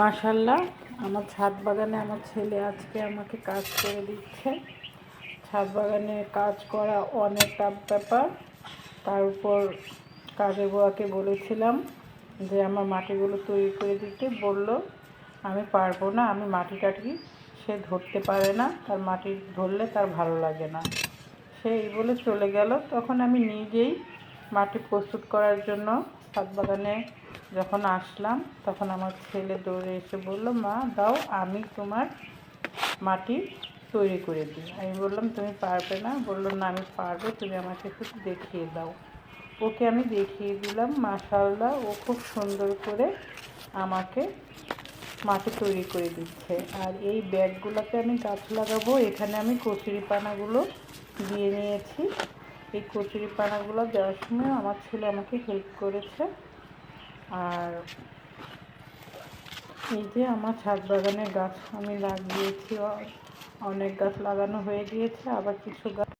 মাশাল্লাহ, আমার ছাদ বাগানে আমার ছেলে আজকে আমাকে কাজ করে দিচ্ছে। ছাদ বাগানে কাজ করা অনেক টাফ ব্যাপার। তার উপর কাজের বোয়াকে বলেছিলাম যে, আমার মাটিগুলো তৈরি করে দিতে। বলল, আমি পারব না, আমি মাটি টাটি সে ধরতে পারে না। তার মাটি ধরলে তার ভালো লাগে না। সে এই বলে চলে গেল। তখন আমি নিজেই মাটি প্রস্তুত করার জন্য ছাদ বাগানে যখন আসলাম, তখন আমার ছেলে দৌড়ে এসে বলল, মা, দাও, আমি তোমার মাটি তৈরি করে দিই। আমি বললাম, তুমি পারবে না? বলল, না, আমি পারব, তুমি আমাকে একটু দেখিয়ে দাও। ওকে আমি দেখিয়ে দিলাম মাশাল্লাহ ও খুব সুন্দর করে আমাকে মাটি তৈরি করে দিচ্ছে। আর এই ব্যাগগুলোতে আমি গাছ লাগাবো, এখানে আমি কচুরি পানাগুলো দিয়ে নিয়েছি। এই কচুরি পানাগুলো দেওয়ার সময় আমার ছেলে আমাকে হেল্প করেছে। আর এই যে আমার ছাদ বাগানের গাছ আমি লাগিয়েছি অনেক গাছ লাগানো হয়ে গিয়েছে, আবার কিছু গাছ